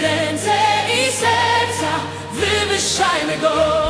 ręce i serca, wywyższajmy Go.